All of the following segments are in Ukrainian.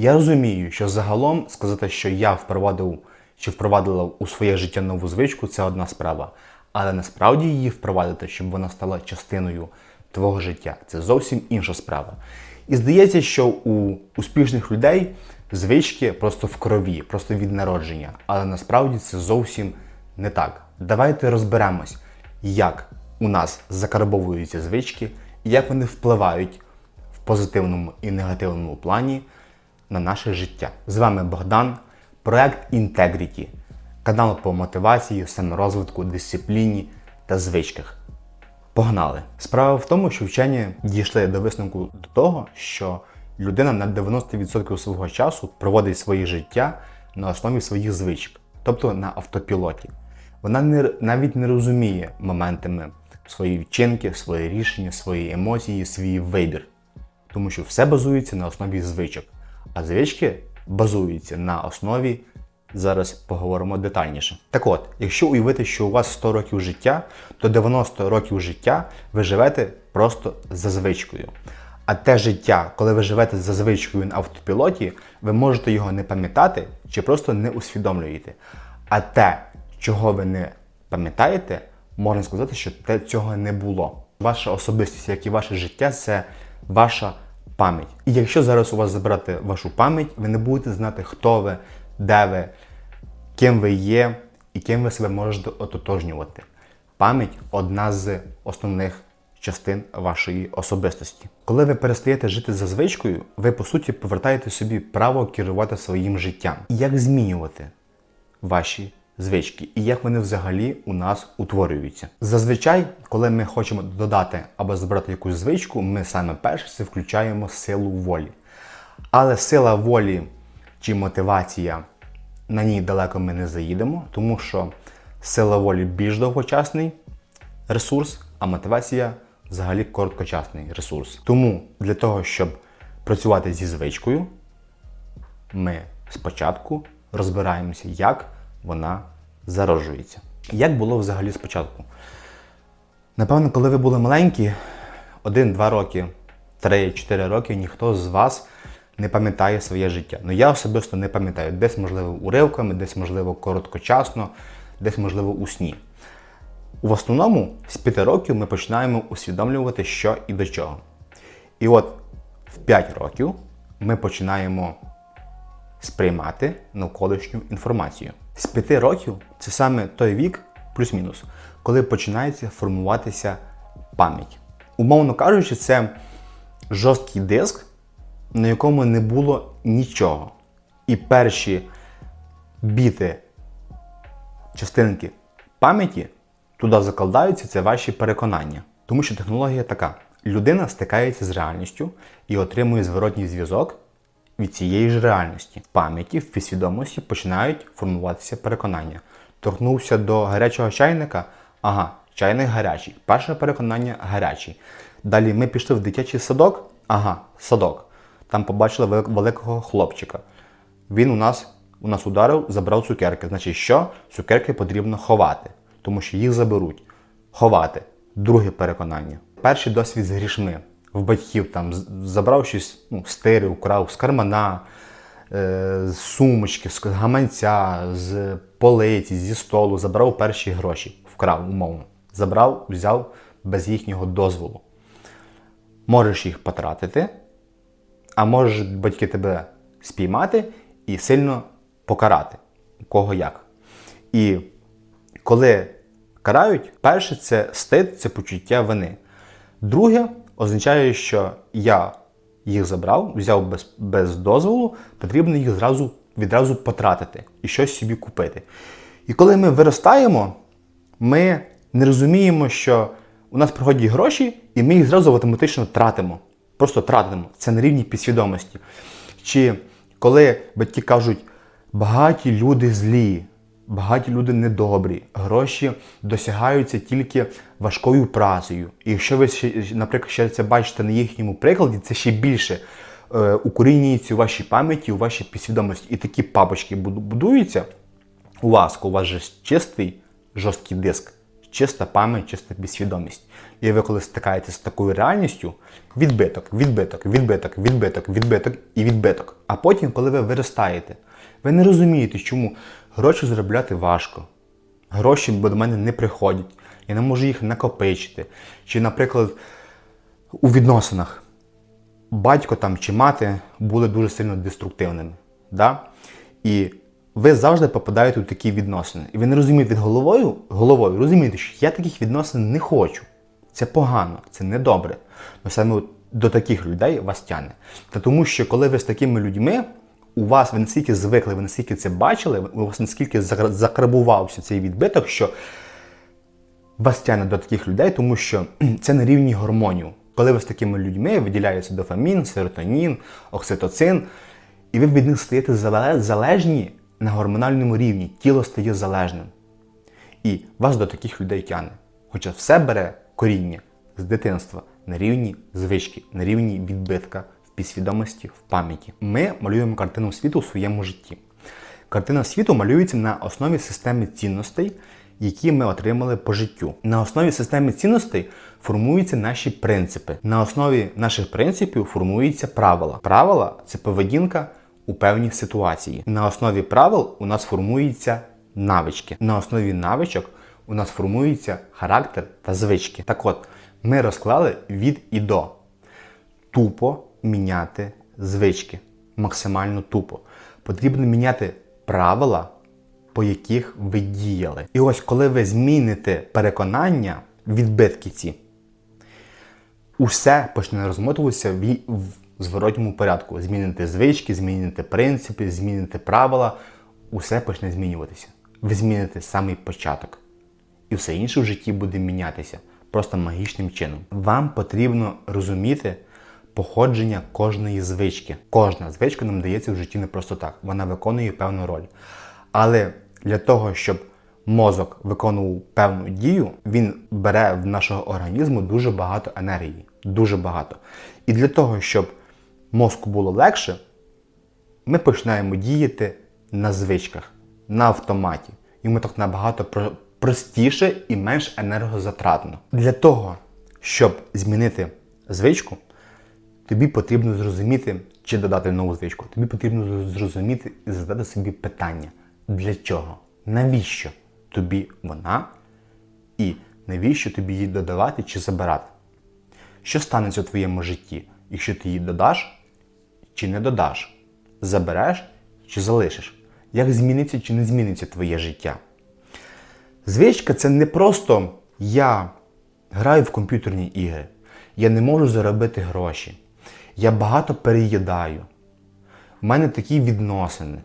Я розумію, що загалом сказати, що я впровадив чи впровадила у своє життя нову звичку, це одна справа. Але насправді її впровадити, щоб вона стала частиною твого життя, це зовсім інша справа. І здається, що у успішних людей звички просто в крові, просто від народження. Але насправді це зовсім не так. Давайте розберемось, як у нас закарбовуються звички і як вони впливають в позитивному і негативному плані на наше життя. З вами Богдан, проект Integrity, канал по мотивації, саморозвитку, дисципліні та звичках. Погнали! Справа в тому, що вчені дійшли до висновку до того, що людина на 90% свого часу проводить своє життя на основі своїх звичок, тобто на автопілоті. Вона не, навіть не розуміє моментами свої вчинки, свої рішення, свої емоції, свій вибір. Тому що все базується на основі звичок. А звички базуються на основі. Зараз поговоримо детальніше. Так от, якщо уявити, що у вас 100 років життя, то 90 років життя ви живете просто за звичкою. А те життя, коли ви живете за звичкою на автопілоті, ви можете його не пам'ятати чи просто не усвідомлюєте. А те, чого ви не пам'ятаєте, можна сказати, що те цього не було. Ваша особистість, як і ваше життя, це ваша пам'ять. І якщо зараз у вас забрати вашу пам'ять, ви не будете знати, хто ви, де ви, ким ви є і ким ви себе можете ототожнювати. Пам'ять одна з основних частин вашої особистості. Коли ви перестаєте жити за звичкою, ви по суті повертаєте собі право керувати своїм життям. І як змінювати ваші звички і як вони взагалі у нас утворюються. Зазвичай, коли ми хочемо додати або збирати якусь звичку, ми саме перше включаємо силу волі. Але сила волі чи мотивація на ній далеко ми не заїдемо, тому що сила волі більш довгочасний ресурс, а мотивація взагалі короткочасний ресурс. Тому для того, щоб працювати зі звичкою, ми спочатку розбираємося, як вона зароджується. Як було взагалі спочатку? Напевно, коли ви були маленькі, 1-2 роки, 3-4 роки, ніхто з вас не пам'ятає своє життя. Ну я особисто не пам'ятаю. Десь, можливо, уривками, десь, можливо, короткочасно, десь, можливо, у сні. В основному з 5 років ми починаємо усвідомлювати, що і до чого. І от в 5 років ми починаємо сприймати навколишню інформацію. З 5 років це саме той вік, плюс-мінус, коли починається формуватися пам'ять. Умовно кажучи, це жорсткий диск, на якому не було нічого. І перші біти частинки пам'яті туди закладаються, це ваші переконання. Тому що технологія така: людина стикається з реальністю і отримує зворотній зв'язок від цієї ж реальності. В пам'яті, в підсвідомості починають формуватися переконання. Торкнувся до гарячого чайника, ага, чайник гарячий. Перше переконання гарячий. Далі ми пішли в дитячий садок, ага, садок. Там побачили великого хлопчика. Він у нас, у нас ударив, забрав цукерки. Значить, що? Цукерки потрібно ховати, тому що їх заберуть. Ховати. Друге переконання. Перший досвід з грішми. В батьків там забрав щось, ну, стири, украв з кармана, е, з сумочки, з гаманця, з полиці, зі столу, забрав перші гроші, вкрав умовно. Забрав, взяв без їхнього дозволу. Можеш їх потратити, а можуть батьки тебе спіймати і сильно покарати. Кого як. І коли карають, перше це стид, це почуття вини. Друге означає, що я їх забрав, взяв без, без дозволу, потрібно їх зразу, відразу потратити і щось собі купити. І коли ми виростаємо, ми не розуміємо, що у нас приходять гроші, і ми їх зразу автоматично тратимо. Просто тратимо. Це на рівні підсвідомості. Чи коли батьки кажуть, багаті люди злі, багаті люди недобрі, гроші досягаються тільки важкою працею. І якщо ви, ще, наприклад, ще це бачите на їхньому прикладі, це ще більше е, укорінюється у вашій пам'яті, у вашій підсвідомості. І такі папочки будуються у вас, у вас же чистий жорсткий диск, чиста пам'ять, чиста підсвідомість. І ви коли стикаєтеся з такою реальністю, відбиток, відбиток, відбиток, відбиток, відбиток і відбиток. А потім, коли ви виростаєте, ви не розумієте, чому гроші заробляти важко. Гроші до мене не приходять. Я не можу їх накопичити. Чи, наприклад, у відносинах батько там чи мати були дуже сильно деструктивними. Да? І ви завжди попадаєте у такі відносини. І ви не розумієте головою, головою розумієте, що я таких відносин не хочу. Це погано, це недобре. Но саме до таких людей вас тягне. Та тому що коли ви з такими людьми, у вас ви настільки звикли, ви настільки це бачили, у вас наскільки закрабувався цей відбиток, що вас тягне до таких людей, тому що це на рівні гормонів. Коли ви з такими людьми виділяється дофамін, серотонін, окситоцин, і ви від них стаєте залежні на гормональному рівні, тіло стає залежним. І вас до таких людей тягне. Хоча все бере коріння з дитинства на рівні звички, на рівні відбитка підсвідомості, в пам'яті. Ми малюємо картину світу у своєму житті. Картина світу малюється на основі системи цінностей, які ми отримали по життю. На основі системи цінностей формуються наші принципи. На основі наших принципів формуються правила. Правила це поведінка у певній ситуації. На основі правил у нас формуються навички. На основі навичок у нас формується характер та звички. Так от, ми розклали від і до тупо міняти звички. Максимально тупо. Потрібно міняти правила, по яких ви діяли. І ось коли ви зміните переконання, відбитки ці, усе почне розмотуватися в, зворотньому порядку. Змінити звички, змінити принципи, змінити правила, усе почне змінюватися. Ви зміните самий початок. І все інше в житті буде мінятися просто магічним чином. Вам потрібно розуміти походження кожної звички. Кожна звичка нам дається в житті не просто так. Вона виконує певну роль. Але для того, щоб мозок виконував певну дію, він бере в нашого організму дуже багато енергії. Дуже багато. І для того, щоб мозку було легше, ми починаємо діяти на звичках, на автоматі. Йому так набагато простіше і менш енергозатратно. Для того, щоб змінити звичку, тобі потрібно зрозуміти, чи додати нову звичку. Тобі потрібно зрозуміти і задати собі питання: для чого? Навіщо тобі вона? І навіщо тобі її додавати чи забирати? Що станеться у твоєму житті, якщо ти її додаш чи не додаш? Забереш чи залишиш? Як зміниться чи не зміниться твоє життя? Звичка це не просто я граю в комп'ютерні ігри, я не можу заробити гроші, я багато переїдаю, в мене такі відносини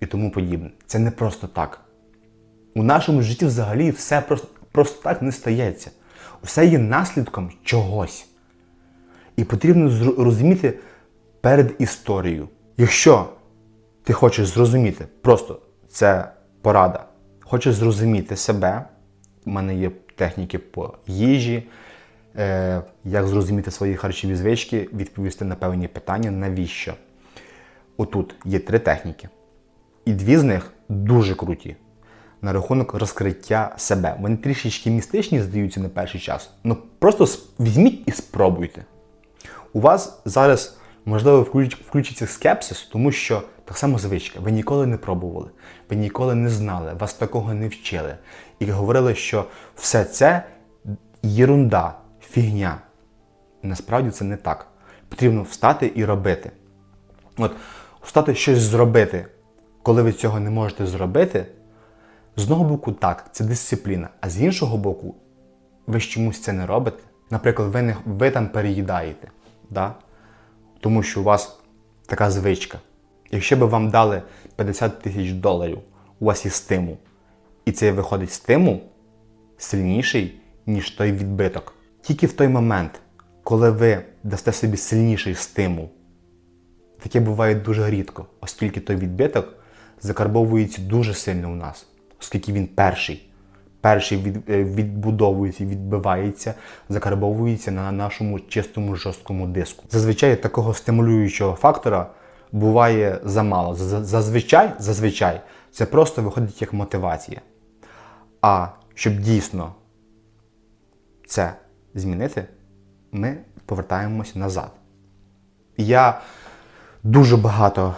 і тому подібне. Це не просто так. У нашому житті взагалі все просто, просто так не стається. Все є наслідком чогось. І потрібно розуміти перед історією. Якщо ти хочеш зрозуміти, просто це порада, хочеш зрозуміти себе, у мене є техніки по їжі, як зрозуміти свої харчові звички, відповісти на певні питання, навіщо. Отут є три техніки. І дві з них дуже круті на рахунок розкриття себе. Вони трішечки містичні здаються на перший час. Ну просто візьміть і спробуйте. У вас зараз, можливо, включиться скепсис, тому що так само звичка. Ви ніколи не пробували, ви ніколи не знали, вас такого не вчили. І говорили, що все це єрунда, фігня. Насправді це не так. Потрібно встати і робити. От, встати щось зробити, коли ви цього не можете зробити, з одного боку, так, це дисципліна, а з іншого боку, ви ж чомусь це не робите. Наприклад, ви, не, ви там переїдаєте, да? тому що у вас така звичка. Якщо б вам дали 50 тисяч доларів, у вас є стимул, і це виходить стимул сильніший, ніж той відбиток. Тільки в той момент, коли ви дасте собі сильніший стимул, Таке буває дуже рідко, оскільки той відбиток закарбовується дуже сильно у нас, оскільки він перший. Перший від, е, відбудовується, відбивається, закарбовується на нашому чистому жорсткому диску. Зазвичай такого стимулюючого фактора буває замало. Зазвичай, зазвичай це просто виходить як мотивація. А щоб дійсно це змінити, ми повертаємось назад. Я дуже багато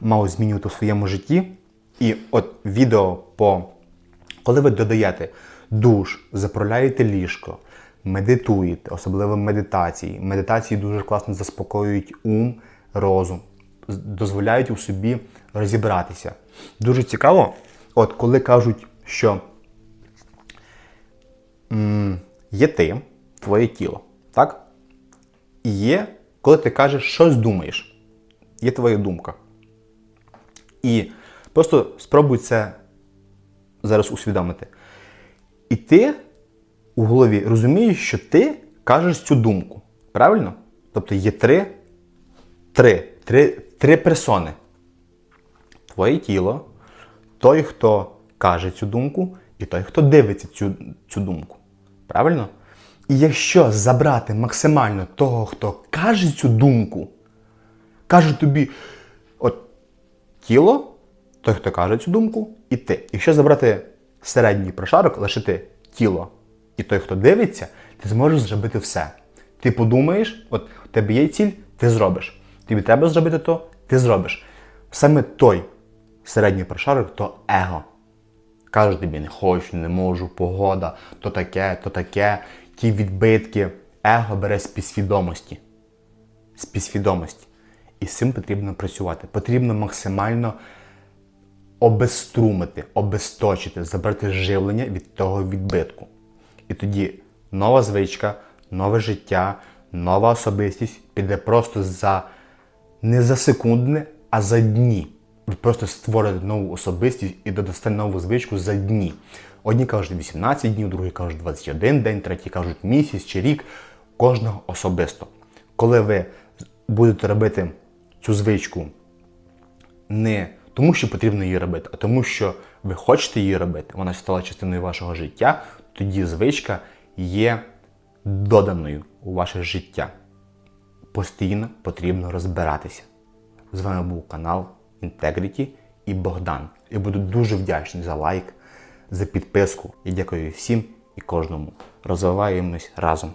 мав змінювати в своєму житті. І от відео по коли ви додаєте душ, заправляєте ліжко, медитуєте, особливо медитації. Медитації дуже класно заспокоюють ум, розум, дозволяють у собі розібратися. Дуже цікаво, от коли кажуть, що м, є ти, твоє тіло, так? І є, коли ти кажеш, щось думаєш. Є твоя думка. І просто спробуй це зараз усвідомити. І ти у голові розумієш, що ти кажеш цю думку. Правильно? Тобто є три, три, три, три персони. Твоє тіло, той, хто каже цю думку, і той, хто дивиться цю, цю думку. Правильно? І якщо забрати максимально того, хто каже цю думку, каже тобі, от тіло, той, хто каже цю думку, і ти. Якщо забрати середній прошарок, лишити тіло і той, хто дивиться, ти зможеш зробити все. Ти подумаєш, от у тебе є ціль, ти зробиш. Тобі треба зробити то, ти зробиш. Саме той середній прошарок то его. Каже тобі, не хочу, не можу, погода, то таке, то таке, ті відбитки. Его бере з підсвідомості з підсвідомості. І з цим потрібно працювати. Потрібно максимально обезструмити, обесточити, забрати живлення від того відбитку. І тоді нова звичка, нове життя, нова особистість піде просто за не за секундне, а за дні. Ви просто створите нову особистість і додасте нову звичку за дні. Одні кажуть 18 днів, другі кажуть 21 день, треті кажуть місяць чи рік. Кожного особисто. Коли ви будете робити цю звичку не тому, що потрібно її робити, а тому, що ви хочете її робити, вона стала частиною вашого життя, тоді звичка є доданою у ваше життя. Постійно потрібно розбиратися. З вами був канал Integrity і Богдан. Я буду дуже вдячний за лайк, за підписку. І дякую всім і кожному. Розвиваємось разом.